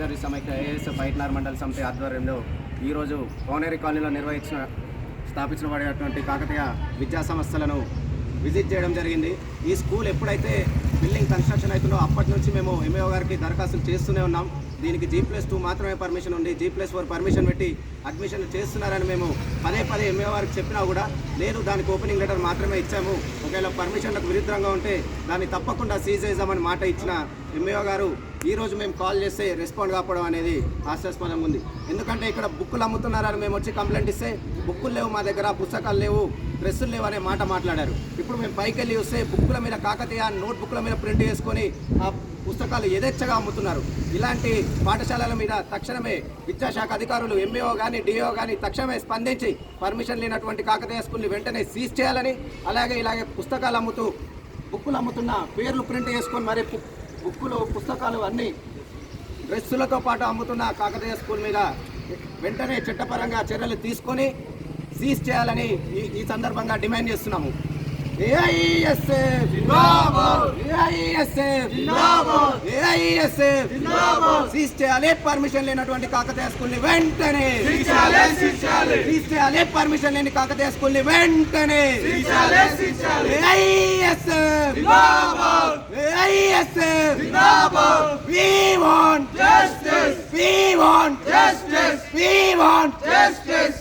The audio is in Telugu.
విద్యార్థి సమైక్య ఏఎస్ బైట్నార్ మండల సమితి ఆధ్వర్యంలో ఈరోజు కోనేరి కాలనీలో నిర్వహించిన స్థాపించబడినటువంటి కాకతీయ విద్యా సంస్థలను విజిట్ చేయడం జరిగింది. ఈ స్కూల్ ఎప్పుడైతే బిల్డింగ్ కన్స్ట్రక్షన్ అవుతుందో అప్పటి నుంచి మేము ఎంఏఓ గారికి దరఖాస్తులు చేస్తూనే ఉన్నాం. దీనికి జీ ప్లస్ టూ మాత్రమే పర్మిషన్ ఉంది. జీ ప్లస్ ఫోర్ పర్మిషన్ పెట్టి అడ్మిషన్ చేస్తున్నారని మేము పదే పదే ఎంఏఓ గారికి చెప్పినా కూడా లేదు దానికి ఓపెనింగ్ లెటర్ మాత్రమే ఇచ్చాము. ఒకవేళ పర్మిషన్లకు విరుద్ధంగా ఉంటే దాన్ని తప్పకుండా సీజ్ చేద్దామని మాట ఇచ్చిన ఎంఏఓ గారు ఈరోజు మేము కాల్ చేస్తే రెస్పాండ్ కాకపోవడం అనేది హాస్యాస్పదంగా ఉంది. ఎందుకంటే ఇక్కడ బుక్కులు అమ్ముతున్నారని మేము వచ్చి కంప్లైంట్ ఇస్తే బుక్కులు లేవు మా దగ్గర పుస్తకాలు లేవు డ్రెస్సులు లేవు అనే మాట మాట్లాడారు. ఇప్పుడు మేము పైకి వెళ్ళి వస్తే బుక్కుల మీద కాకతీయ నోట్ బుక్ల మీద ప్రింట్ చేసుకొని ఆ పుస్తకాలు యథేచ్ఛగా అమ్ముతున్నారు. ఇలాంటి పాఠశాలల మీద తక్షణమే విద్యాశాఖ అధికారులు ఎంబీఓ కానీ డిఓ కానీ తక్షణమే స్పందించి పర్మిషన్ లేనటువంటి కాకతీయ స్కూల్ని వెంటనే సీజ్ చేయాలని అలాగే ఇలాగే పుస్తకాలు అమ్ముతూ బుక్కులు అమ్ముతున్న పేర్లు ప్రింట్ చేసుకొని మరి బుక్కులు పుస్తకాలు అన్నీ డ్రెస్సులతో పాటు అమ్ముతున్న కాకతీయ స్కూల్ మీద వెంటనే చట్టపరంగా చర్యలు తీసుకొని సీజ్ చేయాలని ఈ ఈ సందర్భంగా డిమాండ్ చేస్తున్నాము. సీజ్ చేయాలి పర్మిషన్ లేనటువంటి కాకతీయ స్కూల్ని వెంటనే సీజ్ చేయాలి పర్మిషన్ లేని కాకతీయ స్కూల్ని వెంటనే AISF AISF We want justice. We want justice. We want justice.